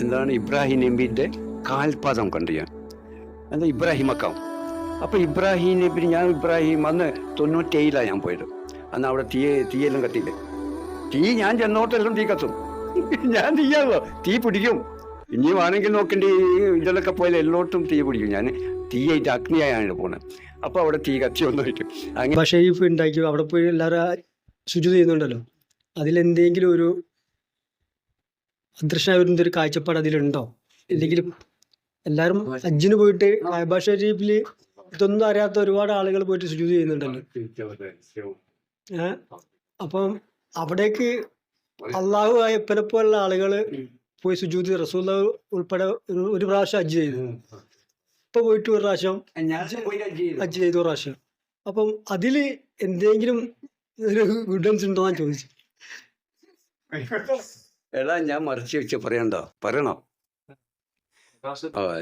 എന്താണ് ഇബ്രാഹിം നബിന്റെ കാൽപാദം കണ്ടു ഞാൻ. എന്താ ഇബ്രാഹിം അക്കാം അപ്പൊ ഇബ്രാഹിം നബി ഞാൻ ഇബ്രാഹിം അന്ന് തൊണ്ണൂറ്റേഴിലാണ് ഞാൻ പോയത്. അന്ന് അവിടെ തീ തീയെല്ലാം കത്തിയില്ലേ? തീ ഞാൻ ചെന്നോട്ടെല്ലാം തീ കത്തും. ഞാൻ തീയാവോ തീ പിടിക്കും. ഇനി വേണമെങ്കിൽ നോക്കേണ്ടി ഇതിലൊക്കെ പോയാൽ എല്ലോട്ടും തീ പിടിക്കും. ഞാൻ തീയായിട്ട് അഗ്നിയായാണ് പോണത്. അപ്പൊ അവിടെ തീ കത്തി ഒന്നായിട്ട് അങ്ങനെ ഈ ഉണ്ടാക്കി അവിടെ പോയി എല്ലാവരും ശുചി ചെയ്യുന്നുണ്ടല്ലോ. അതിലെന്തെങ്കിലും ഒരു അദൃശ്യമായ ഒരു കാഴ്ചപ്പാട് അതിലുണ്ടോ? ഇല്ലെങ്കിൽ എല്ലാവരും ഹജ്ജിന് പോയിട്ട് കായബ ഷരീഫിൽ ഇതൊന്നും അറിയാത്ത ഒരുപാട് ആളുകൾ പോയിട്ട് സുജൂത് ചെയ്യുന്നുണ്ടല്ലോ. ഏഹ് അപ്പം അവിടേക്ക് അള്ളാഹു ആയ പോലുള്ള ആളുകൾ പോയി സുജൂത് റസൂൽ ഉൾപ്പെടെ ഒരു- ഒരു പ്രാവശ്യം ഹജ്ജ് ചെയ്തു. ഇപ്പൊ പോയിട്ട് ഒരു പ്രാവശ്യം ഹജ്ജ് ചെയ്തു. ഒരു പ്രാവശ്യം. അപ്പം അതിൽ എന്തെങ്കിലും ഒരു ഗുഡൻസ് ഉണ്ടോ എന്ന് ചോദിച്ചു. എടാ ഞാൻ മറിച്ച് വെച്ച് പറയണ്ടോ? പറയണോ?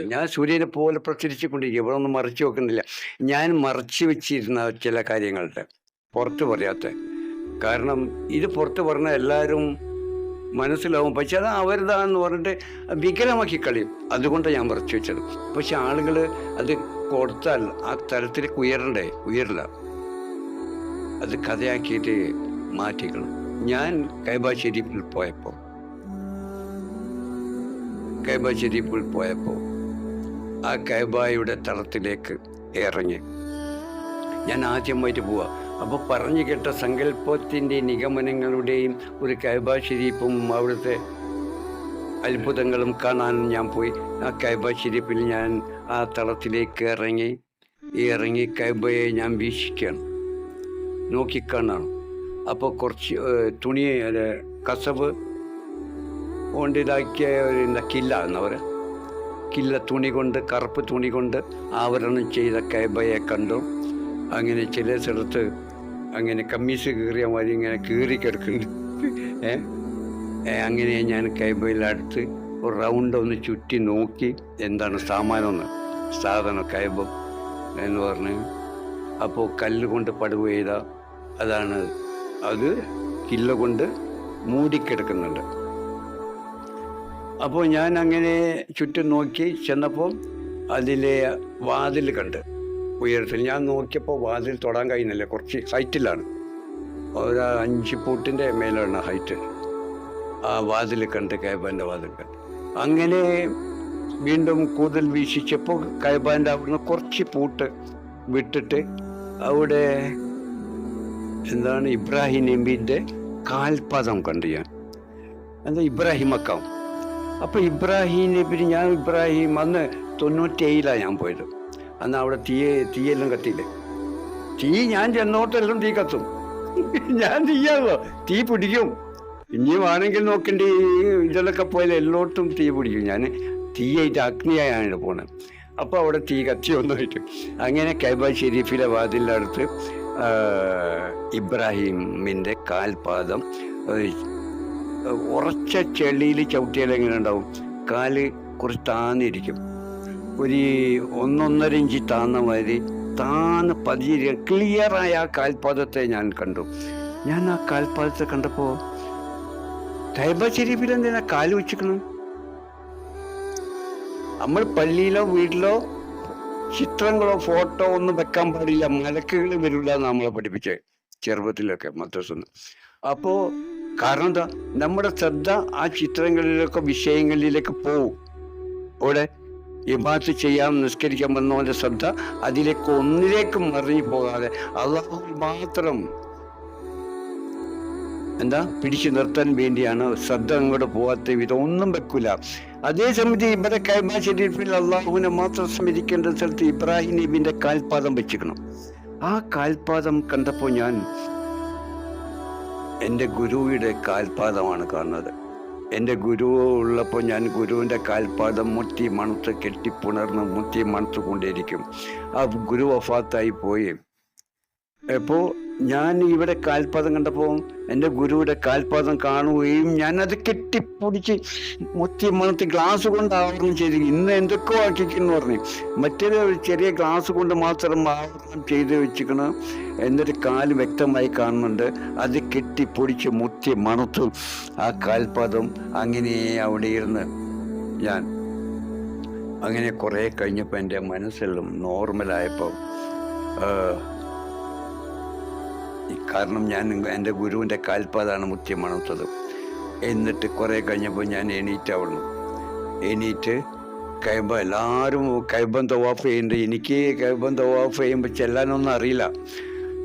ഞാൻ സൂര്യനെ പോലെ പ്രസരിച്ചു കൊണ്ടിരിക്കും ഇവിടെ ഒന്നും മറിച്ച് വെക്കുന്നില്ല. ഞാൻ മറച്ചു വെച്ചിരുന്ന ചില കാര്യങ്ങളുണ്ട്. പുറത്ത് പറയാത്ത. കാരണം ഇത് പുറത്ത് പറഞ്ഞ എല്ലാവരും മനസ്സിലാവും. പക്ഷെ അത് അവരുതാന്ന് പറഞ്ഞിട്ട് വികലമാക്കി കളിയും. അതുകൊണ്ടാണ് ഞാൻ മറച്ചു വെച്ചത്. പക്ഷെ ആളുകൾ അത് കൊടുത്താൽ ആ തരത്തിലേക്ക് ഉയരണ്ടേ? ഉയരില്ല. അത് കഥയാക്കിയിട്ട് മാറ്റിക്കണം ഞാൻ കൈബാശ്ശേരിയിൽ പോയപ്പോൾ കൈബ ഷെരീഫിൽ പോയപ്പോൾ ആ കൈബായുടെ തളത്തിലേക്ക് ഇറങ്ങി. ഞാൻ ആദ്യമായിട്ട് പോവാ. അപ്പോൾ പറഞ്ഞു കേട്ട സങ്കല്പത്തിന്റെ നിഗമനങ്ങളുടെയും ഒരു കൈബ ഷെരീഫും അവിടുത്തെ അത്ഭുതങ്ങളും കാണാൻ ഞാൻ പോയി. ആ കൈബ ഷെരീഫിൽ ഞാൻ ആ തളത്തിലേക്ക് ഇറങ്ങി. ഇറങ്ങി കൈബയെ ഞാൻ വീക്ഷിക്കുകയാണ് നോക്കിക്കാണാണ് അപ്പോൾ കുറച്ച് തുണി കസവ് കൊണ്ട് പിന്നെ കില്ല എന്നവർ കില്ല തുണി കൊണ്ട് കറുപ്പ് തുണി കൊണ്ട് ആവരണം ചെയ്ത കൈബയെ കണ്ടു. അങ്ങനെ ചില സ്ഥലത്ത് അങ്ങനെ കമ്മീസ് കീറിയ മാതിരി ഇങ്ങനെ കീറി കിടക്കുന്നുണ്ട് ഏ, അങ്ങനെ ഞാൻ കൈബയിലടുത്ത് ഒരു റൗണ്ട് ഒന്ന് ചുറ്റി നോക്കി എന്താണ് സാമാനമെന്ന്. സാധനം കൈബം എന്ന് പറഞ്ഞ് അപ്പോൾ കല്ല് കൊണ്ട് പടവ് ചെയ്ത അതാണ് അത്. കില്ല കൊണ്ട് മൂടിക്കിടക്കുന്നുണ്ട്. അപ്പോൾ ഞാൻ അങ്ങനെ ചുറ്റും നോക്കി ചെന്നപ്പോൾ അതിലെ വാതിൽ കണ്ട് ഉയരത്തിൽ. ഞാൻ നോക്കിയപ്പോൾ വാതിൽ തൊടാൻ കഴിയുന്നില്ല കുറച്ച് ഹൈറ്റിലാണ്. ഒരു അഞ്ച് ഫൂട്ടിന്റെ മേലാണ് ഹൈറ്റ്. ആ വാതിൽ കണ്ട് കൈബാന്റെ വാതിൽ കണ്ട്. അങ്ങനെ വീണ്ടും കൂടുതൽ വീശിച്ചപ്പോൾ കൈബാന്റെ അവിടുന്ന് കുറച്ച് പൂട്ട് വിട്ടിട്ട് അവിടെ എന്താണ് ഇബ്രാഹിം നബിന്റെ കാൽപാദം കണ്ടു ഞാൻ. എന്താ ഇബ്രാഹിം അക്കാം അപ്പൊ ഇബ്രാഹിം നബി ഞാൻ ഇബ്രാഹിം അന്ന് തൊണ്ണൂറ്റേഴിലാണ് ഞാൻ പോയത്. അന്ന് അവിടെ തീ തീയെല്ലാം കത്തിയില്ലേ? തീ ഞാൻ ചെന്നോട്ടെല്ലാം തീ കത്തും. ഞാൻ തീയാവോ? തീ പിടിക്കും. ഇനി വേണമെങ്കിൽ നോക്കണ്ടി ഇതിലൊക്കെ പോയാൽ എല്ലോട്ടും തീ പിടിക്കും. ഞാൻ തീയായിട്ട് അഗ്നിയായാണ് പോണത്. അപ്പോൾ അവിടെ തീ കത്തി ഒന്നായിട്ട് അങ്ങനെ കൈബ ഷെരീഫിലെ വാതിലിന്റെ അടുത്ത് ഇബ്രാഹിമിന്റെ കാൽപാദം ഉറച്ച ചെളിയിൽ ചവിട്ടിയാൽ എങ്ങനെ ഉണ്ടാവും? കാൽ കുറച്ച് താന്നിരിക്കും. ഒരു ഒന്നൊന്നര ഇഞ്ച് താന്ന മാതിരി താന്ന് പതിയെ ക്ലിയറായ ആ കാൽപാദത്തെ ഞാൻ കണ്ടു. ഞാൻ ആ കാൽപാദത്തെ കണ്ടപ്പോൾ തൈബ ഷെരീഫിൽ എന്തിനാ കാൽ വെച്ചിക്കണം നമ്മൾ പള്ളിയിലോ വീട്ടിലോ ചിത്രങ്ങളോ ഫോട്ടോ ഒന്നും വെക്കാൻ പാടില്ല. മലക്കുകൾ വരില്ല നമ്മളെ പഠിപ്പിച്ചേ ചെറുപ്പത്തിലൊക്കെ മദ്രസന്ന് അപ്പോ കാരണം എന്താ? നമ്മുടെ ശ്രദ്ധ ആ ചിത്രങ്ങളിലൊക്കെ വിഷയങ്ങളിലേക്ക് പോവും. അവിടെ ഇബാത്ത് ചെയ്യാൻ നിസ്കരിക്കാൻ വന്നവന്റെ ശ്രദ്ധ അതിലേക്ക് ഒന്നിലേക്കും മറിഞ്ഞു പോകാതെ അള്ളാഹു മാത്രം എന്താ? പിടിച്ചു നിർത്താൻ വേണ്ടിയാണ് ശ്രദ്ധ അങ്ങോട്ട് പോകാത്ത വിധം ഒന്നും വെക്കൂല. അതേ സമയത്ത് ഇവിടെ കൈമാ ഷെരീഫിൽ അള്ളാഹുവിനെ മാത്രം സ്മരിക്കേണ്ട സ്ഥലത്ത് ഇബ്രാഹിം നബിന്റെ കാൽപാദം വെച്ചിരിക്കണം. ആ കാൽപാദം കണ്ടപ്പോൾ ഞാൻ എന്റെ ഗുരുവിയുടെ കാൽപാദമാണ് കാണുന്നത്. എന്റെ ഗുരു ഉള്ളപ്പോൾ ഞാൻ ഗുരുവിന്റെ കാൽപാദം മുത്തി മണത്ത് കെട്ടിപ്പുണർന്ന് മുത്തി മണത്ത് കൊണ്ടിരിക്കും ആ ഗുരു വഫാത്തായി പോയി. അപ്പോൾ ഞാൻ ഇവിടെ കാൽപാദം കണ്ടപ്പോൾ എന്റെ ഗുരുവിടെ കാൽപാദം കാണുകയും ഞാൻ അത് കെട്ടിപ്പൊടിച്ച് മുത്തി മണത്തി ഗ്ലാസ് കൊണ്ട് ആവരണം ചെയ്തു. ഇന്ന് എന്തൊക്കെ ആക്കിക്കുന്നു പറഞ്ഞു. മറ്റൊരു ഒരു ചെറിയ ഗ്ലാസ് കൊണ്ട് മാത്രം ആവരണം ചെയ്ത് വെച്ചിരിക്കണം എന്നൊരു കാൽ വ്യക്തമായി കാണുന്നുണ്ട്. അത് കെട്ടിപ്പൊടിച്ച് മുത്തി മണത്തും ആ കാൽപാദം അങ്ങനെ അവിടെ ഇരുന്ന് ഞാൻ അങ്ങനെ കുറേ കഴിഞ്ഞപ്പോൾ എന്റെ മനസ്സെല്ലാം നോർമലായപ്പോൾ കാരണം ഞാൻ എന്റെ ഗുരുവിന്റെ കാൽപ്പാതാണ് മുഖ്യമണത്തത് എന്നിട്ട് കുറേ കഴിഞ്ഞപ്പോൾ ഞാൻ എണീറ്റ് എണീറ്റ് കൈബ എല്ലാവരും കൈബം തവാഫ് ചെയ്യുന്നുണ്ട്. എനിക്ക് കൈബം തവാഫ് ചെയ്യുമ്പോൾ ചെല്ലാനൊന്നും അറിയില്ല.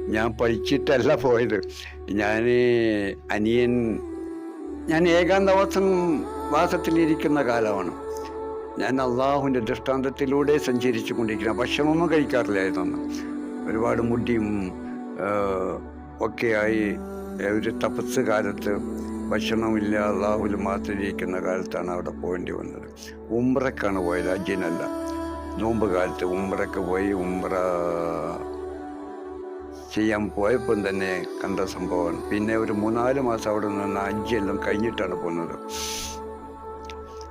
ഞാൻ പഠിച്ചിട്ടല്ല പോയത്. ഞാൻ അനിയൻ ഞാൻ ഏകാന്തവാസം വാസത്തിലിരിക്കുന്ന കാലമാണ്. ഞാൻ അള്ളാഹുവിന്റെ ദൃഷ്ടാന്തത്തിലൂടെ സഞ്ചരിച്ചു കൊണ്ടിരിക്കുന്ന ഭക്ഷണമൊന്നും കഴിക്കാറില്ലായിരുന്നു ഒരുപാട് മുടിയും ഒക്കെയായി. ഒരു തപസ് കാലത്ത് ഭക്ഷണമില്ല അള്ളാഹുൽ മാത്രം ഇരിക്കുന്ന കാലത്താണ് അവിടെ പോകേണ്ടി വന്നത്. ഉംറക്കാണ് പോയത് അജിനല്ല നോമ്പ് കാലത്ത് ഉംറക്ക് പോയി ഉംറ ചെയ്യാൻ പോയപ്പം തന്നെ കണ്ട സംഭവമാണ്. പിന്നെ ഒരു മൂന്നാൽ മാസം അവിടെ നിന്ന് അജ്ജെല്ലാം കഴിഞ്ഞിട്ടാണ് പോകുന്നത്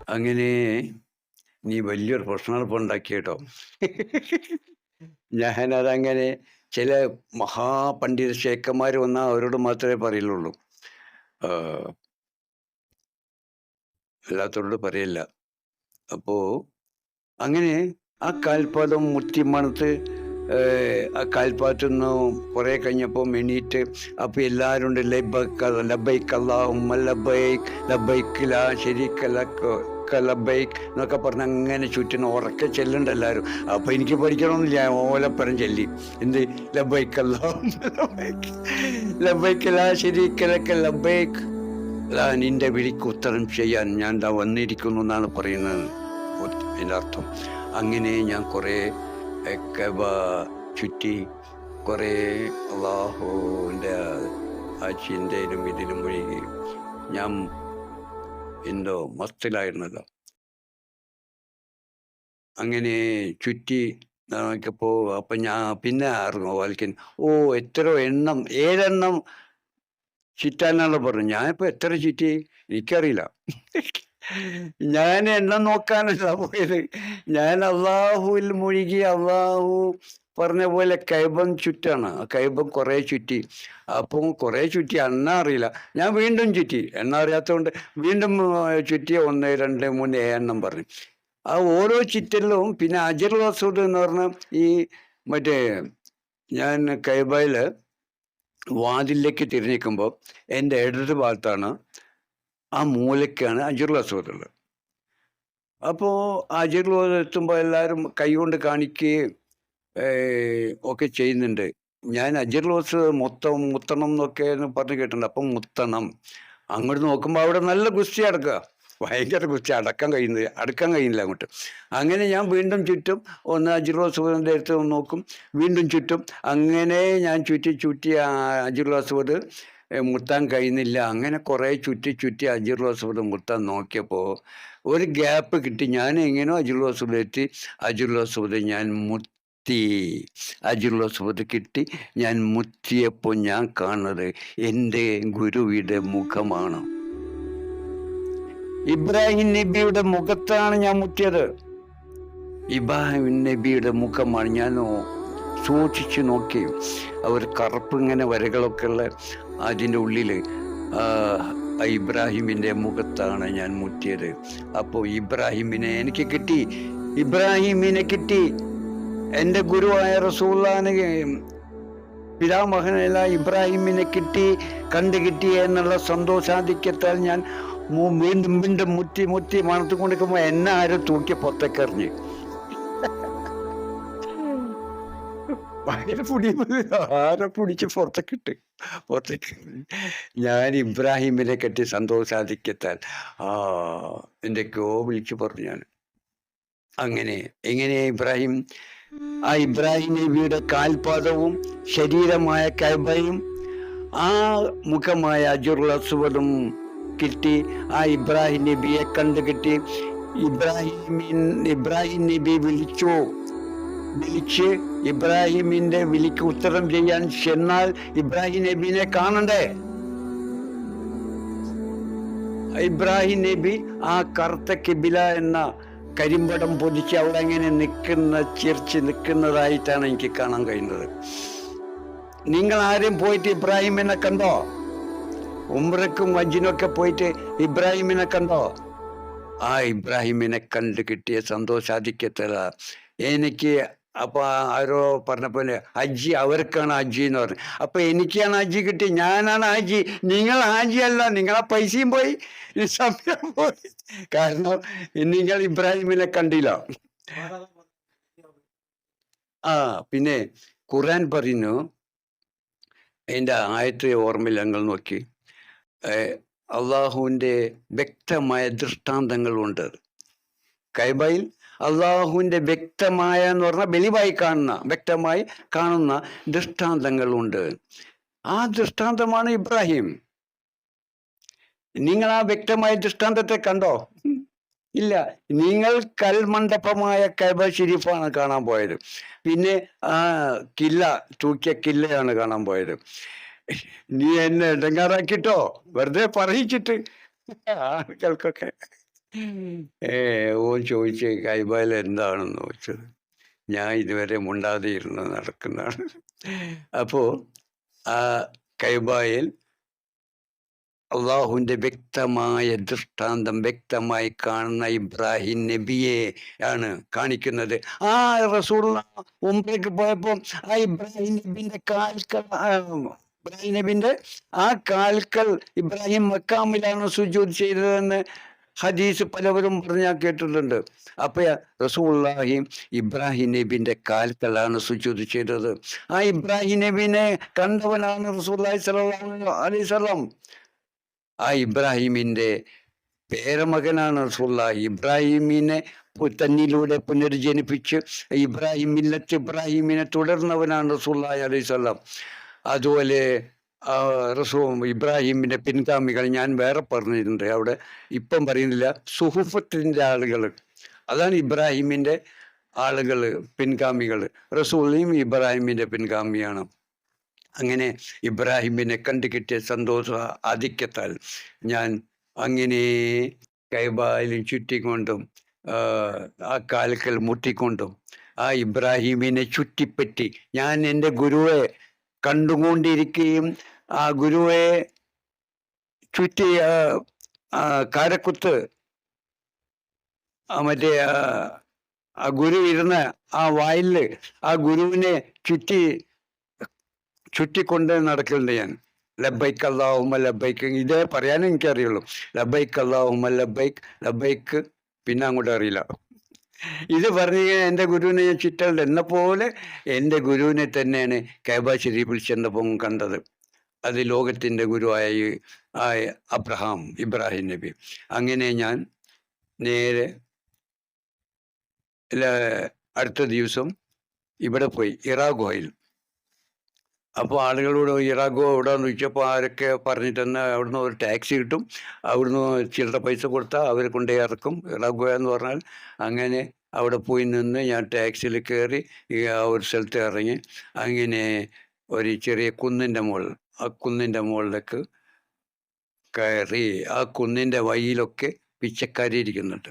അങ്ങനെ നീ വലിയൊരു ഇപ്പോൾ ഉണ്ടാക്കിയിട്ടോ ഞാനതങ്ങനെ ചില മഹാപണ്ഡിത ശേഖന്മാർ വന്നാൽ അവരോട് മാത്രമേ പറയുള്ളൂ അല്ലാത്തവരോട് പറയില്ല. അപ്പോ അങ്ങനെ ആ കാൽപാദം മുത്തിമണത്ത് ആ കാൽപ്പാത്തിൽ നിന്ന് കുറേ കഴിഞ്ഞപ്പോൾ എണീറ്റ് അപ്പോൾ എല്ലാവരും ഉണ്ട് ലബൈക്ക് ലബൈക്ക് അല്ലാഹുമ്മ ലബൈക്ക് ലബൈക്കില ലാ ലക്ക് ലബൈക്ക് എന്നൊക്കെ പറഞ്ഞ് അങ്ങനെ ചുറ്റിന് ഉറക്കെ ചെല്ലുണ്ട് എല്ലാവരും. അപ്പോൾ എനിക്ക് പഠിക്കണമെന്നില്ല ഓലപ്പുറം ചെല്ലി. എന്ത്? ലബൈക്ക് ലബൈക്കല്ല ലബൈക്ക് ലബൈക്ക് ലാ ശരിക്ക ലബൈക്ക് അല്ല നിന്റെ വിളിക്ക് ഉത്തരം ചെയ്യാൻ ഞാൻ ദാ വന്നിരിക്കുന്നു എന്നാണ് പറയുന്നത്. എന്റെ അർത്ഥം. അങ്ങനെ ഞാൻ കുറേ ഒക്കെ ചുറ്റി കുറേ അള്ളാഹുവിന്റെ ആ ചിന്തയിലും ഇതിലും മുഴുകി. ഞാൻ എന്തോ മസ്തിലായിരുന്നല്ലോ അങ്ങനെ ചുറ്റി നോക്കിയപ്പോൾ അപ്പം ഞാൻ പിന്നെ അറിഞ്ഞു വലിക്കൻ ഓ എത്ര എണ്ണം ഏതെണ്ണം ചുറ്റാനാണ് പറഞ്ഞു ഞാനിപ്പോൾ എത്ര ചുറ്റി? എനിക്കറിയില്ല. ഞാൻ എണ്ണം നോക്കാനല്ല പോയത്. ഞാൻ അള്ളാഹുവിൽ മുഴുകി അള്ളാഹു പറഞ്ഞ പോലെ കൈബം ചുറ്റാണ്. കൈബം കുറേ ചുറ്റി. അപ്പം കുറേ ചുറ്റി എണ്ണ അറിയില്ല. ഞാൻ വീണ്ടും ചുറ്റി. എണ്ണ അറിയാത്തതുകൊണ്ട് വീണ്ടും ചുറ്റി ഒന്ന് രണ്ട് മൂന്ന് എണ്ണം പറഞ്ഞു. ആ ഓരോ ചുറ്റലിലും പിന്നെ അജർ വസൂദ് എന്ന് പറഞ്ഞ ഈ മറ്റേ ഞാൻ കൈബയിൽ വാതിലേക്ക് തിരിഞ്ഞിരിക്കുമ്പോൾ എന്റെ ഇടത് ഭാഗത്താണ് ആ മൂലയ്ക്കാണ് അജർ അസ്വദ് ഉള്ളത്. അപ്പോൾ അസ്വദ് എത്തുമ്പോൾ എല്ലാവരും കൈകൊണ്ട് കാണിക്കുകയും ഒക്കെ ചെയ്യുന്നുണ്ട്. ഞാൻ അജർ ലോസ് മൊത്തം മുത്തണം എന്നൊക്കെ പറഞ്ഞ് കേട്ടിട്ടുണ്ട്. അപ്പം മുത്തണം. അങ്ങോട്ട് നോക്കുമ്പോൾ അവിടെ നല്ല ഗുസ്തി അടക്കുക. ഭയങ്കര ഗുസ്തി. അടക്കാൻ കഴിയുന്നത് അടക്കാൻ കഴിയുന്നില്ല അങ്ങോട്ട്. അങ്ങനെ ഞാൻ വീണ്ടും ചുറ്റും ഒന്ന് അജുറുൽ അസ്വദിന്റെ അടുത്ത് നോക്കും. വീണ്ടും ചുറ്റും അങ്ങനെ ഞാൻ ചുറ്റി ചുറ്റി അജിർ ലോസ് വീട് മുത്താൻ കഴിയുന്നില്ല. അങ്ങനെ കുറേ ചുറ്റി ചുറ്റി അജിർ ലോസ് വീട് മുത്താൻ നോക്കിയപ്പോൾ ഒരു ഗ്യാപ്പ് കിട്ടി. ഞാൻ എങ്ങനെയോ അജുർ വീട് എത്തി അജുർ വീട് ഞാൻ മുത്തി അജുർ സുഹൃത്ത് കിട്ടി ഞാൻ മുത്തിയപ്പോൾ ഞാൻ കാണുന്നത് എന്റെ ഗുരുവിയുടെ മുഖമാണ്. ഇബ്രാഹിം നബിയുടെ മുഖത്താണ് ഞാൻ മുത്തിയത്. ഇബ്രാഹിം നബിയുടെ മുഖമാണ് ഞാൻ സൂക്ഷിച്ചു നോക്കി. അവർ കറുപ്പ് ഇങ്ങനെ വരകളൊക്കെ ഉള്ള അതിന്റെ ഉള്ളിൽ ഇബ്രാഹിമിന്റെ മുഖത്താണ് ഞാൻ മുറ്റിയത് അപ്പോൾ ഇബ്രാഹിമിനെ എനിക്ക് കിട്ടി. ഇബ്രാഹിമിനെ കിട്ടി. എന്റെ ഗുരുവായ റസൂല്ലാന് പിതാമഹനായ ഇബ്രാഹിമിനെ കിട്ടി കണ്ടു കിട്ടി എന്നുള്ള സന്തോഷാധിക്യത്താൽ ഞാൻ വീണ്ടും വീണ്ടും മുറ്റി മുറ്റി മണത്തു കൊണ്ടിരിക്കുമ്പോൾ എന്നെ ആരും തൂക്കി പുറത്തേക്കെറിഞ്ഞ് ഭയങ്കര പൊടി ആരെ പിടിച്ച് പുറത്തേക്കിട്ട് പുറത്തേക്ക് ഞാൻ ഇബ്രാഹിമിനെ കെട്ടി സന്തോഷാധിക്യത്താൽ. ആ എന്തൊക്കെയോ വിളിച്ചു പറഞ്ഞു ഞാൻ. അങ്ങനെ എങ്ങനെ ഇബ്രാഹിം? ആ ഇബ്രാഹിം നബിയുടെ കാൽപാദവും ശരീരമായ കൈബയും ആ മുഖമായ അജുറുൽ കിട്ടി. ആ ഇബ്രാഹിം നബിയെ കണ്ടു കിട്ടി ഇബ്രാഹിമിൻ ഇബ്രാഹിം നബി വിളിച്ചു. വിളിച്ച് ഇബ്രാഹിമിന്റെ വിളിക്ക് ഉത്തരം ചെയ്യാൻ ചെന്നാൽ ഇബ്രാഹിം നബിനെ കാണണ്ടേ? ഇബ്രാഹിം നബി ആ കറുത്ത കിബില എന്ന കരിമ്പടം പൊതിച്ച് അവിടെ ഇങ്ങനെ നിൽക്കുന്ന ചിരിച്ച് നിൽക്കുന്നതായിട്ടാണ് എനിക്ക് കാണാൻ കഴിയുന്നത്. നിങ്ങൾ ആരും പോയിട്ട് ഇബ്രാഹിമിനെ കണ്ടോ? ഉംറക്കും വഞ്ചിനൊക്കെ പോയിട്ട് ഇബ്രാഹിമിനെ കണ്ടോ? ആ ഇബ്രാഹിമിനെ കണ്ട് കിട്ടിയ സന്തോഷാധിക്യത്തില. എനിക്ക് അപ്പൊ ആരോ പറഞ്ഞ പോലെ ഹജ്ജി അവർക്കാണ് അജി എന്ന് പറഞ്ഞു. അപ്പൊ എനിക്കാണ് അജി കിട്ടി ഞാനാണ് ഹാജി നിങ്ങൾ ഹാജി അല്ല നിങ്ങളെ പൈസയും പോയി സമയം പോയി. കാരണം നിങ്ങൾ ഇബ്രാഹിമിനെ കണ്ടില്ല. ആ പിന്നെ ഖുറാൻ പറയുന്നു എന്റെ ആയത്തെ ഓർമ്മയിൽ ഞങ്ങൾ നോക്കി അള്ളാഹുവിന്റെ വ്യക്തമായ ദൃഷ്ടാന്തങ്ങളുണ്ട്. കൈബയിൽ അള്ളാഹുവിന്റെ വ്യക്തമായ എന്ന് പറഞ്ഞാൽ വെളിവായി കാണുന്ന വ്യക്തമായി കാണുന്ന ദൃഷ്ടാന്തങ്ങളുണ്ട്. ആ ദൃഷ്ടാന്തമാണ് ഇബ്രാഹിം. നിങ്ങൾ ആ വ്യക്തമായ ദൃഷ്ടാന്തത്തെ കണ്ടോ? ഇല്ല. നിങ്ങൾ കൽമണ്ഡപമായ കൈബ ഷെരീഫാണ് കാണാൻ പോയത്. പിന്നെ ആ കില്ല തൂക്കിയ കില്ലയാണ് കാണാൻ പോയത്. നീ എന്നെ ഇടങ്ങാറാക്കിട്ടോ? വെറുതെ പറയിച്ചിട്ട്. ആളുകൾക്കൊക്കെ. ഓൻ ചോദിച്ച കൈബാൽ എന്താണെന്ന് ചോദിച്ചത് ഞാൻ ഇതുവരെ മുണ്ടാതെ ഇരുന്ന് നടക്കുന്നതാണ്. അപ്പോ ആ കൈബായിൽ അള്ളാഹുവിന്റെ വ്യക്തമായ ദൃഷ്ടാന്തം വ്യക്തമായി കാണുന്ന ഇബ്രാഹിം നബിയെ ആണ് കാണിക്കുന്നത്. ആ റസൂൾ ഉംറയ്ക്ക് പോയപ്പോൾ ആ ഇബ്രാഹിം നബിന്റെ കാൽക്കൾ ഇബ്രാഹിം നബിന്റെ ആ കാൽക്കൾ ഇബ്രാഹിം മക്കാമിലാണ് സുജോത് ചെയ്തതെന്ന് ഹദീസ് പലവരും പറഞ്ഞാൽ കേട്ടിട്ടുണ്ട്. അപ്പൊ റസൂള്ളാഹി ഇബ്രാഹിം നബിന്റെ കാലത്തിലാണ് സുജൂദ് ചെയ്തത്. ആ ഇബ്രാഹിം നബിനെ കണ്ടവനാണ് റസൂല്ലാഹി സ്വല്ലല്ലാഹു അലൈഹി വസല്ലം. ആ ഇബ്രാഹിമിന്റെ പേരമകനാണ് റസൂള്ള ഇബ്രാഹിമിനെ തന്നിലൂടെ പുനർജനിപ്പിച്ച് ഇബ്രാഹിം മില്ലത്ത് ഇബ്രാഹിമിനെ തുടർന്നവനാണ് റസൂള്ള അലൈഹി സ്വലാം അതുപോലെ റസൂ ഇബ്രാഹിമിന്റെ പിൻഗാമികൾ ഞാൻ വേറെ പറഞ്ഞിട്ടുണ്ട്. അവിടെ ഇപ്പം പറയുന്നില്ല സുഹുഫത്തിന്റെ ആളുകൾ. അതാണ് ഇബ്രാഹിമിന്റെ ആളുകൾ പിൻഗാമികൾ. റസൂലിയും ഇബ്രാഹിമിന്റെ പിൻഗാമിയാണ്. അങ്ങനെ ഇബ്രാഹിമിനെ കണ്ടു കിട്ടിയ സന്തോഷ ആധിക്യത്താൽ ഞാൻ അങ്ങനെ കൈബാലും ചുറ്റിക്കൊണ്ടും ആ, കാൽക്കൽ മുട്ടിക്കൊണ്ടും ആ ഇബ്രാഹിമിനെ ചുറ്റിപ്പറ്റി ഞാൻ എന്റെ ഗുരുവെ കണ്ടുകൊണ്ടിരിക്കുകയും ആ ഗുരുവെ ചുറ്റി കാരക്കുത്ത് മറ്റേ ആ, ആ ഗുരു ഇരുന്ന് ആ വായിൽ ആ ഗുരുവിനെ ചുറ്റി ചുറ്റിക്കൊണ്ട് നടക്കുന്നുണ്ട് ഞാൻ. ലബൈക്ക് അള്ളാഹുമ ലബൈക്ക് ഇതേ പറയാനും എനിക്കറിയുള്ളൂ. ലബൈക്ക് അള്ളാഹുമ ലബൈക്ക് ലബൈക്ക് പിന്നെ അങ്ങോട്ട് അറിയില്ല. ഇത് പറഞ്ഞു എന്റെ ഗുരുവിനെ ഞാൻ ചുറ്റലുണ്ട്. എന്ന പോലെ എന്റെ ഗുരുവിനെ തന്നെയാണ് കൈബ ഷരീഫിൽ ചെന്നപ്പം കണ്ടത്. അത് ലോകത്തിന്റെ ഗുരുവായ ആയ അബ്രഹാം ഇബ്രാഹിം നബി. അങ്ങനെ ഞാൻ നേരെ അടുത്ത ദിവസം ഇവിടെ പോയി ഇറാ ഗുഹയിൽ അപ്പോൾ ആളുകളോട് ഇറാഖോ എവിടെയെന്ന് ചോദിച്ചപ്പോൾ ആരൊക്കെ പറഞ്ഞിട്ട് തന്നെ അവിടുന്ന് ഒരു ടാക്സി കിട്ടും. അവിടുന്ന് ചില്ലറ പൈസ കൊടുത്താൽ അവരെ കൊണ്ടേ ഇറക്കും. ഇറാഖോ എന്ന് പറഞ്ഞാൽ അങ്ങനെ അവിടെ പോയി നിന്ന് ഞാൻ ടാക്സിയിൽ കയറി ഒരു സ്ഥലത്ത് ഇറങ്ങി. അങ്ങനെ ഒരു ചെറിയ കുന്നിന്റെ മുകളിൽ ആ കുന്നിന്റെ മുകളിലേക്ക് കയറി ആ കുന്നിന്റെ വഴിയിലൊക്കെ പിച്ചക്കാരി ഇരിക്കുന്നുണ്ട്.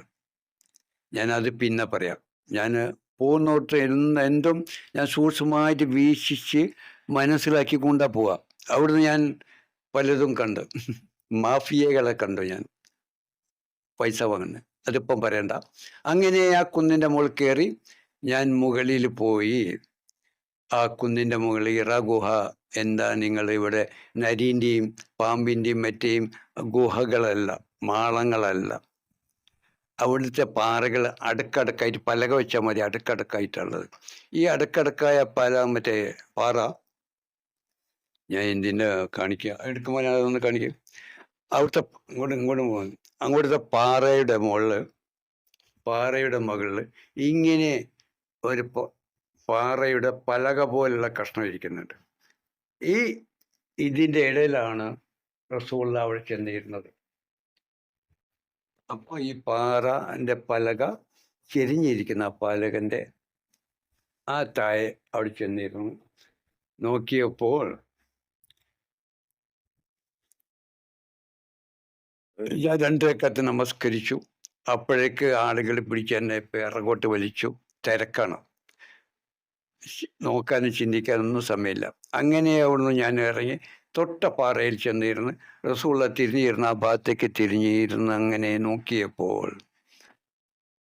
ഞാനത് പിന്നെ പറയാം. ഞാൻ പോകുന്നോട്ട് എന്ന് എന്തും ഞാൻ സൂക്ഷ്മമായിട്ട് വീക്ഷിച്ച് മനസ്സിലാക്കിക്കൊണ്ടാ പോവാ. അവിടുന്ന് ഞാൻ പലതും കണ്ട്. മാഫിയകളെ കണ്ടു ഞാൻ. പൈസ വാങ്ങുന്നത് അതിപ്പം പറയണ്ട. അങ്ങനെ ആ കുന്നിന്റെ മുകളിൽ കയറി ഞാൻ മുകളിൽ പോയി. ആ കുന്നിന്റെ മുകളിൽ ഇറ ഗുഹ. എന്താ നിങ്ങൾ ഇവിടെ നരീന്റെയും പാമ്പിന്റെയും മറ്റേയും ഗുഹകളല്ല മാളങ്ങളല്ല. അവിടുത്തെ പാറകൾ അടുക്കടുക്കായിട്ട് പലക വെച്ചാൽ മതി അടുക്കടുക്കായിട്ടുള്ളത്. ഈ അടുക്കടുക്കായ പല മറ്റേ പാറ ഞാൻ എന്തിന്റെ കാണിക്കുക? എടുക്കുമ്പോൾ ഞാൻ അതൊന്ന് കാണിക്കും. അവിടുത്തെ ഇങ്ങോട്ട് ഇങ്ങോട്ട് പോകുന്നു. അങ്ങോട്ടത്തെ പാറയുടെ മുകളിൽ പാറയുടെ മുകളിൽ ഇങ്ങനെ ഒരു പാറയുടെ പലക പോലുള്ള കഷ്ണം ഇരിക്കുന്നുണ്ട്. ഈ ഇതിന്റെ ഇടയിലാണ് റസൂള്ള അവിടെ ചെന്നിരുന്നത്. അപ്പോൾ ഈ പാറന്റെ പലക ചെരിഞ്ഞിരിക്കുന്ന ആ ആ താഴെ അവിടെ ചെന്നിരുന്നു. നോക്കിയപ്പോൾ ഞാൻ രണ്ടരക്കത്ത് നമസ്കരിച്ചു. അപ്പോഴേക്ക് ആളുകൾ പിടിച്ച് എന്നെ വലിച്ചു. തിരക്കാണ്. നോക്കാനും ചിന്തിക്കാനൊന്നും സമയമില്ല. അങ്ങനെ അവിടുന്ന് ഞാൻ ഇറങ്ങി തൊട്ട പാറയിൽ ചെന്നിരുന്ന് റസൂള്ള തിരിഞ്ഞിരുന്ന ആ ഭാഗത്തേക്ക് തിരിഞ്ഞിരുന്ന് അങ്ങനെ നോക്കിയപ്പോൾ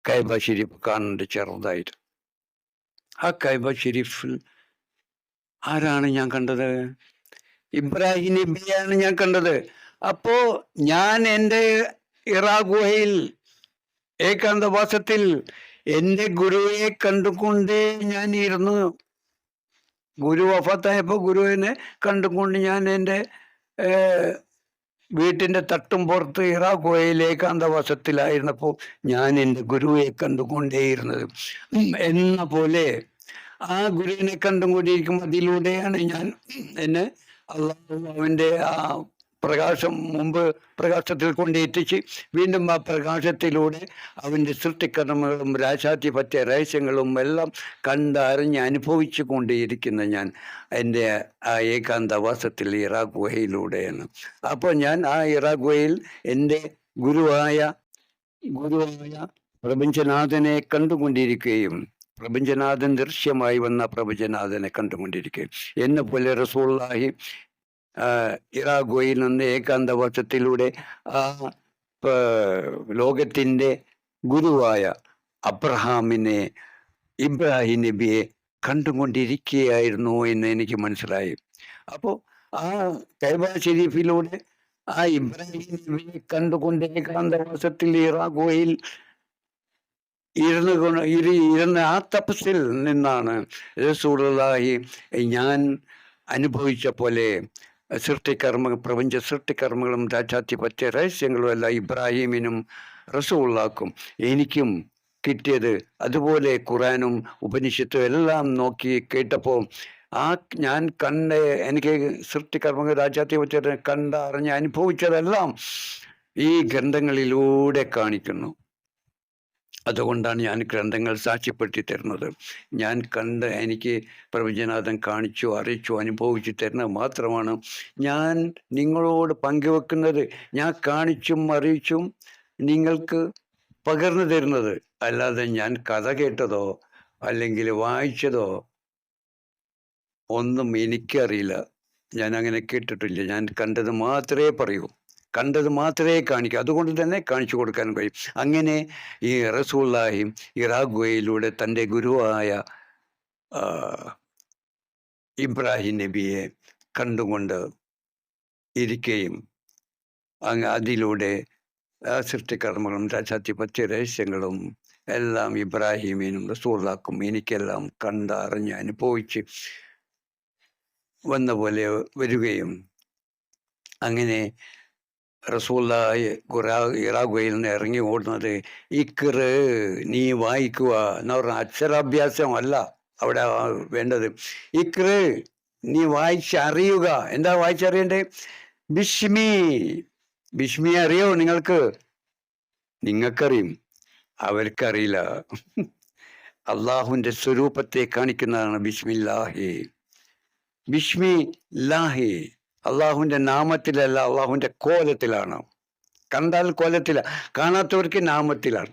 കൈബ ഷെരീഫ് കാണുന്നുണ്ട് ചെറുതായിട്ട്. ആ കൈബ ഷെരീഫിൽ ആരാണ് ഞാൻ കണ്ടത്? ഇബ്രാഹിം നബിയാണ് ഞാൻ കണ്ടത്. അപ്പോ ഞാൻ എന്റെ ഇറാ ഗുഹയിൽ ഏകാന്തവാസത്തിൽ എന്റെ ഗുരുവിനെ കണ്ടുകൊണ്ടേ ഞാൻ ഇരുന്നു ഗുരു വഫത്തായപ്പോൾ ഗുരുവിനെ കണ്ടുകൊണ്ട് ഞാൻ എന്റെ വീട്ടിന്റെ തട്ടും പുറത്ത് ഇറാ ഏകാന്തവാസത്തിലായിരുന്നപ്പോൾ ഞാൻ എന്റെ ഗുരുവിനെ കണ്ടുകൊണ്ടേയിരുന്നത്. എന്ന പോലെ ആ ഗുരുവിനെ കണ്ടുകൊണ്ടിരിക്കും അതിലൂടെയാണ് ഞാൻ എന്നെ അള്ളാഹു ആ പ്രകാശം മുമ്പ് പ്രകാശത്തിൽ കൊണ്ടെത്തിച്ച് വീണ്ടും ആ പ്രകാശത്തിലൂടെ അവന്റെ സൃഷ്ടിക്കർമ്മങ്ങളും പറ്റിയ രഹസ്യങ്ങളും എല്ലാം കണ്ടറിഞ്ഞ് അനുഭവിച്ചു കൊണ്ടേയിരിക്കുന്ന ഞാൻ എന്റെ ആ ഏകാന്തവാസത്തിൽ ഇറാഖ് ഗുഹയിലൂടെയാണ്. അപ്പോൾ ഞാൻ ആ ഇറാഖ് ഗുഹയിൽ എന്റെ ഗുരുവായ ഗുരുവായ പ്രപഞ്ചനാഥനെ കണ്ടുകൊണ്ടിരിക്കുകയും പ്രപഞ്ചനാഥൻ ദൃശ്യമായി വന്ന പ്രപഞ്ചനാഥനെ കണ്ടുകൊണ്ടിരിക്കുകയും എന്നെ പോലെ റസൂള്ളാഹി ഇറാഗോയിൽ നിന്ന് ഏകാന്തവാസത്തിലൂടെ ആ ലോകത്തിന്റെ ഗുരുവായ അബ്രഹാമിനെ ഇബ്രാഹിം നബിയെ കണ്ടുകൊണ്ടിരിക്കുകയായിരുന്നു എന്ന് എനിക്ക് മനസ്സിലായി. അപ്പോൾ ആ കൈബ ഷെരീഫിലൂടെ ആ ഇബ്രാഹിം നബിയെ കണ്ടുകൊണ്ട് ഏകാന്തവാസത്തിൽ ഇറാഗോയിൽ ഇരുന്ന് ഇരി ഇരുന്ന ആ തപസ്സിൽ നിന്നാണ് റസൂലുള്ളാഹി ഞാൻ അനുഭവിച്ച പോലെ സൃഷ്ടികർമ്മ പ്രപഞ്ച സൃഷ്ടികർമ്മങ്ങളും രാജാധിപത്യ രഹസ്യങ്ങളും എല്ലാം ഇബ്രാഹീമിനും റസൂള്ളാക്കും എനിക്കും കിട്ടിയത് അതുപോലെ ഖുറാനും ഉപനിഷത്തും എല്ലാം നോക്കി കേട്ടപ്പോൾ ആ ഞാൻ കണ്ട എനിക്ക് സൃഷ്ടികർമ്മ രാജാധിപത്യ കണ്ട അറിഞ്ഞ് അനുഭവിച്ചതെല്ലാം ഈ ഗ്രന്ഥങ്ങളിലൂടെ കാണിക്കുന്നു. അതുകൊണ്ടാണ് ഞാൻ ഗ്രന്ഥങ്ങൾ സാക്ഷ്യപ്പെടുത്തി തരുന്നത്. ഞാൻ കണ്ട് എനിക്ക് പ്രവചനാഥൻ കാണിച്ചു അറിയിച്ചു അനുഭവിച്ചു തരുന്നത് മാത്രമാണ്. ഞാൻ നിങ്ങളോട് പങ്കുവെക്കുന്നത് ഞാൻ കാണിച്ചും അറിയിച്ചും നിങ്ങൾക്ക് പകർന്നു തരുന്നത്. അല്ലാതെ ഞാൻ കഥ കേട്ടതോ അല്ലെങ്കിൽ വായിച്ചതോ ഒന്നും എനിക്കറിയില്ല. ഞാൻ അങ്ങനെ കേട്ടിട്ടില്ല. ഞാൻ കണ്ടത് മാത്രമേ പറയൂ. കണ്ടത് മാത്രമേ കാണിക്കൂ. അതുകൊണ്ട് തന്നെ കാണിച്ചു കൊടുക്കാൻ കഴിയും. അങ്ങനെ ഈ റസൂള്ളാഹിം ഇറാഗ്വയിലൂടെ തന്റെ ഗുരുവായ ഇബ്രാഹിം നബിയെ കണ്ടുകൊണ്ട് ഇരിക്കുകയും അങ്ങ് അതിലൂടെ സൃഷ്ടികർമ്മങ്ങളും രാജാധിപത്യ രഹസ്യങ്ങളും എല്ലാം ഇബ്രാഹിമിനും റസൂള്ളാക്കും എനിക്കെല്ലാം കണ്ടറിഞ്ഞ് അനുഭവിച്ച് വന്ന പോലെ വരികയും അങ്ങനെ റസൂല്ലായി ഇറാഖുയിൽ നിന്ന് ഇറങ്ങി ഓടുന്നത് ഇക്കറ് നീ വായിക്കുക എന്ന് പറഞ്ഞ അക്ഷരാഭ്യാസം അല്ല അവിടെ വേണ്ടത്. ഇക്കറ് നീ വായിച്ചറിയുക. എന്താ വായിച്ചറിയണ്ടേ ബിഷ്മി ബിഷ്മി അറിയോ നിങ്ങൾക്ക്? നിങ്ങൾക്കറിയും. അവർക്കറിയില്ല. അള്ളാഹുവിന്റെ സ്വരൂപത്തെ കാണിക്കുന്നതാണ് ബിസ്മില്ലാഹി ബിസ്മി ലാഹി അള്ളാഹുവിന്റെ നാമത്തിലല്ല അള്ളാഹുവിന്റെ കോലത്തിലാണ്. കണ്ടാൽ കോലത്തില കാണാത്തവർക്ക് നാമത്തിലാണ്.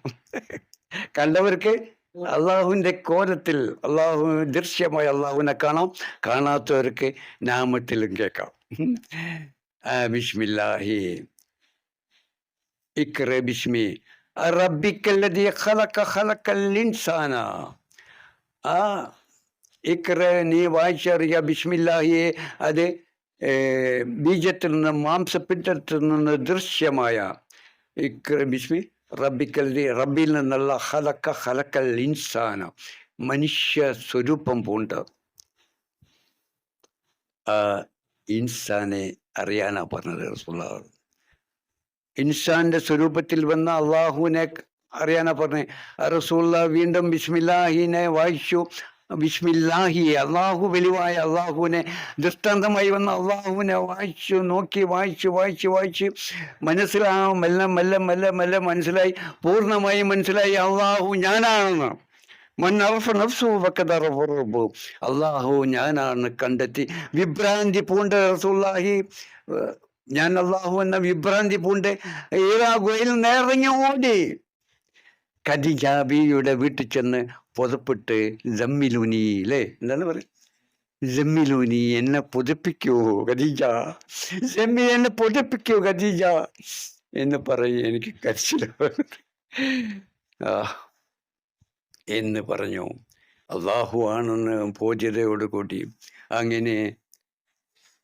കണ്ടവർക്ക് അള്ളാഹുവിന്റെ കോലത്തിൽ അള്ളാഹു ദൃശ്യമായി അള്ളാഹുവിനെ കാണാം കാണാത്തവർക്ക് നാമത്തിലും കേൾക്കാം. ബിസ്മില്ലാഹി. ഇക്ര ബിസ്മി. റബ്ബിക്കല്ലതി ഖലഖ ഖലഖൽ ഇൻസാന. ആ ഇക്ര നീ വായിച്ചറിയ ബിസ്മില്ലാഹിയെ. അത് ബീജത്തിൽ നിന്ന് മാംസപിണ്ഡത്തിൽ നിന്ന് ദൃശ്യമായ ബിസ്മി റബ്ബിക്കല്ലതി റബ്ബിൽ നിന്നുള്ള ഹലക്ക ഹലക്കൽ ഇൻസാന മനുഷ്യ സ്വരൂപം പൂണ്ട്. ഇൻസാനെ അറിയാനാ പറഞ്ഞത് ഇൻസാന്റെ സ്വരൂപത്തിൽ വന്ന അള്ളാഹുവിനെ അറിയാനാ പറഞ്ഞേ. റസൂള്ള വീണ്ടും ബിസ്മില്ലാഹിനെ വായിച്ചു. ബിസ്മില്ലാഹി അള്ളാഹു വെളിവായ അള്ളാഹുവിനെ ദൃഷ്ടാന്തമായി വന്ന അള്ളാഹുവിനെ വായിച്ചു നോക്കി വായിച്ചു വായിച്ചു വായിച്ച്. മനസ്സിലാവും മെല്ലെ മെല്ലെ മെല്ലെ മെല്ലെ മനസ്സിലായി. പൂർണമായി മനസ്സിലായി അള്ളാഹു ഞാനാണെന്ന് നഫ്സു. അള്ളാഹു ഞാനാണ് കണ്ടെത്തി. വിഭ്രാന്തി പൂണ്ട് റസൂല്ലാഹി ഞാൻ അള്ളാഹു എന്ന വിഭ്രാന്തി പൂണ്ട് ഏതാ ഗുഹയിൽ നേറിഞ്ഞു ഓടി. ഖദിജാബിയുടെ വീട്ടിൽ ചെന്ന് പുതപ്പിട്ട് ജമ്മിലുനി അല്ലേ എന്താണ് പറയുക? ജമ്മിലുനി എന്നെ പുതപ്പിക്കൂ ഖദീജ. ജമ്മി എന്നെ പുതപ്പിക്കൂ ഖദീജ. എന്ന് പറയും എനിക്ക് കരച്ചിൽ ആ എന്ന് പറഞ്ഞു. അള്ളാഹു ആണെന്ന് പൂജ്യതയോട് കൂടി അങ്ങനെ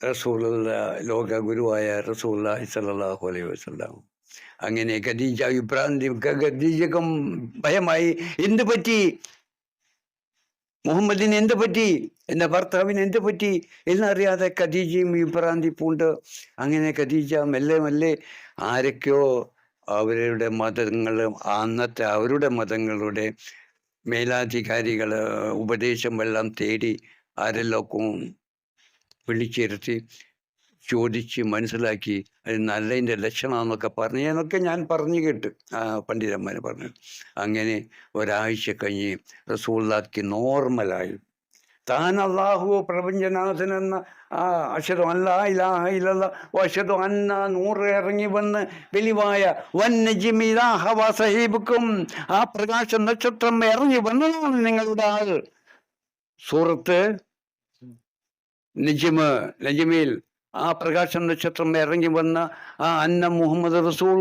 റസൂലുള്ള ലോക ഗുരുവായ റസൂല്ലാഹി അലൈ അലൈഹി വസല്ലം. അങ്ങനെ ഖദീജ വിഭ്രാന്തി ഖദീജക്കും ഭയമായി. എന്ത് പറ്റി മുഹമ്മദിന് എന്ത് പറ്റി? എന്റെ ഭർത്താവിന് എന്ത് പറ്റി? എന്നറിയാതെ ഖദീജയും വിഭ്രാന്തി പൂണ്ട്. അങ്ങനെ ഖദീജ മെല്ലെ മെല്ലെ ആരൊക്കെയോ അവരുടെ മതങ്ങൾ അന്നത്തെ അവരുടെ മതങ്ങളുടെ മേലാധികാരികൾ ഉപദേശം എല്ലാം തേടി ആരെല്ലാം വിളിച്ചിരുത്തി. ചോദിച്ച് മനസ്സിലാക്കി അത് നല്ലതിന്റെ ലക്ഷണമെന്നൊക്കെ പറഞ്ഞു എന്നൊക്കെ ഞാൻ പറഞ്ഞു കേട്ട് ആ പണ്ഡിതന്മാർ പറഞ്ഞു. അങ്ങനെ ഒരാഴ്ച കഴിഞ്ഞ് റസൂള്ളാക്കി നോർമലായി. താൻ അള്ളാഹു പ്രപഞ്ചനാഥൻ എന്ന ആ അഷദു അല്ലാ ഇലാഹ ഇല്ലല്ലാ അഷദു അന്ന നൂറ് ഇറങ്ങി വന്ന് വെളിവായ വന്നജിമിലാഹവ സഹീബുക്കും ആ പ്രകാശ നക്ഷത്രം ഇറങ്ങി വന്നതാണ് നിങ്ങളുടെ ആൾ. സൂറത്ത് നജിമ് നജിമിൽ ആ പ്രകാശ നക്ഷത്രം ഇറങ്ങി വന്ന ആ അന്ന മുഹമ്മദ് റസൂൽ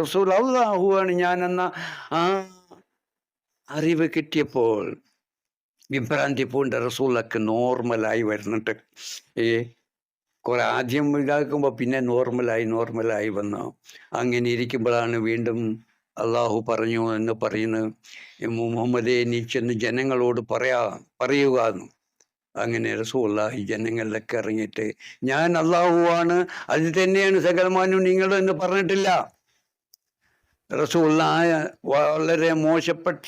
റസൂൽ അള്ളാഹുവാണ് ഞാനെന്ന ആ അറിവ് കിട്ടിയപ്പോൾ വിഭ്രാന്തി പൂണ്ട റസൂലൊക്കെ നോർമലായി വരുന്നുണ്ട്. ഏ കുറെ ആദ്യം ഇതാക്കുമ്പോൾ പിന്നെ നോർമലായി നോർമലായി വന്നു. അങ്ങനെ ഇരിക്കുമ്പോഴാണ് വീണ്ടും അള്ളാഹു പറഞ്ഞു എന്ന് പറയുന്നത് മുഹമ്മദേ നീ ചെന്ന് ജനങ്ങളോട് പറയാ പറയുക എന്ന്. അങ്ങനെ റസൂള്ളാഹി ജനങ്ങളിലൊക്കെ ഇറങ്ങിയിട്ട്. ഞാൻ അള്ളാഹുവാണ്. അത് തന്നെയാണ് സകലമാനും നിങ്ങൾ എന്ന് പറഞ്ഞിട്ടില്ല. റസൂള്ളായ വളരെ മോശപ്പെട്ട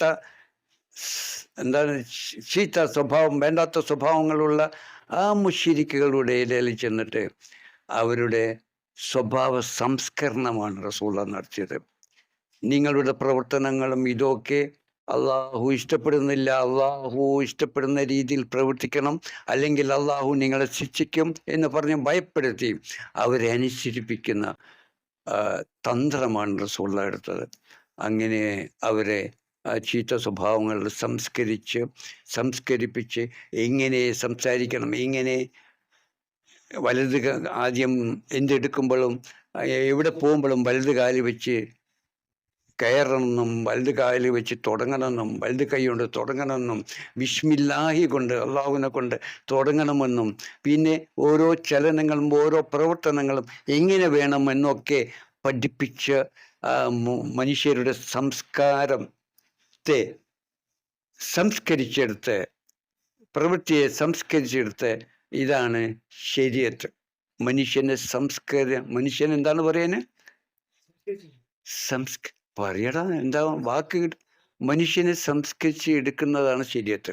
എന്താണ് ചീത്ത സ്വഭാവം വേണ്ടാത്ത സ്വഭാവങ്ങളുള്ള ആ മുഷിരിക്കുകളുടെ ഇടയിൽ ചെന്നിട്ട് അവരുടെ സ്വഭാവ സംസ്കരണമാണ് റസൂള്ള നടത്തിയത്. നിങ്ങളുടെ പ്രവർത്തനങ്ങളും ഇതൊക്കെ അള്ളാഹു ഇഷ്ടപ്പെടുന്നില്ല അള്ളാഹു ഇഷ്ടപ്പെടുന്ന രീതിയിൽ പ്രവർത്തിക്കണം അല്ലെങ്കിൽ അള്ളാഹു നിങ്ങളെ ശിക്ഷിക്കും എന്ന് പറഞ്ഞ് ഭയപ്പെടുത്തി അവരെ അനുസരിപ്പിക്കുന്ന തന്ത്രമാണ് റസൂള്ള എടുത്തത് അങ്ങനെ അവരെ ചീത്ത സ്വഭാവങ്ങൾ സംസ്കരിച്ച് സംസ്കരിപ്പിച്ച് എങ്ങനെ സംസാരിക്കണം എങ്ങനെ വലത് ആദ്യം എന്തെടുക്കുമ്പോഴും എവിടെ പോകുമ്പോഴും വലത് കാൽ വെച്ച് കയറണമെന്നും വലത് കാലിൽ വെച്ച് തുടങ്ങണമെന്നും വലത് കൈ കൊണ്ട് തുടങ്ങണമെന്നും വിഷ്മില്ലാഹി കൊണ്ട് അള്ളാഹുവിനെ കൊണ്ട് തുടങ്ങണമെന്നും പിന്നെ ഓരോ ചലനങ്ങളും ഓരോ പ്രവർത്തനങ്ങളും എങ്ങനെ വേണമെന്നൊക്കെ പഠിപ്പിച്ച മനുഷ്യരുടെ സംസ്കാരത്തെ സംസ്കരിച്ചെടുത്ത് പ്രവൃത്തിയെ സംസ്കരിച്ചെടുത്ത് ഇതാണ് ശരിയത്ത് മനുഷ്യനെ സംസ്കര മനുഷ്യൻ എന്താണ് പറയുന്നത്? സംസ്ക പറയടാ എന്താ വാക്ക് മനുഷ്യനെ സംസ്കരിച്ച് എടുക്കുന്നതാണ് ശരിയത്ത്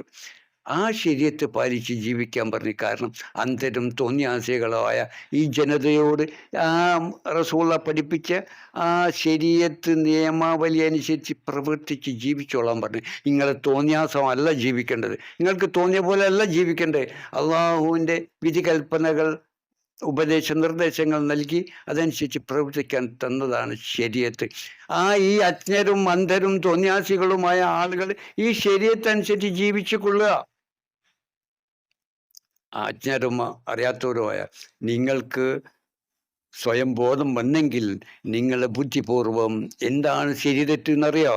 ആ ശരിയത്ത് പാലിച്ച് ജീവിക്കാൻ പറഞ്ഞു കാരണം അന്തരും തോന്നിയാസികളായ ഈ ജനതയോട് ആ റസൂള പഠിപ്പിച്ച ആ ശരീരത്ത് നിയമാവലി അനുസരിച്ച് പ്രവർത്തിച്ച് ജീവിച്ചോളാൻ പറഞ്ഞു നിങ്ങൾ തോന്നിയാസമല്ല ജീവിക്കേണ്ടത്. നിങ്ങൾക്ക് തോന്നിയ പോലെ അല്ല ജീവിക്കേണ്ടത്. അള്ളാഹുവിന്റെ വിധികൽപ്പനകൾ ഉപദേശ നിർദ്ദേശങ്ങൾ നൽകി അതനുസരിച്ച് പ്രവർത്തിക്കാൻ തന്നതാണ് ശരീരത്ത് ആ ഈ അജ്ഞരും അന്ധരും തോന്യാസികളുമായ ആളുകൾ ഈ ശരീരത്തനുസരിച്ച് ജീവിച്ചു കൊള്ളുക. അജ്ഞരും അറിയാത്തവരുമായ നിങ്ങൾക്ക് സ്വയം ബോധം വന്നെങ്കിൽ നിങ്ങളെ ബുദ്ധിപൂർവം എന്താണ് ശരി തെറ്റെന്നറിയോ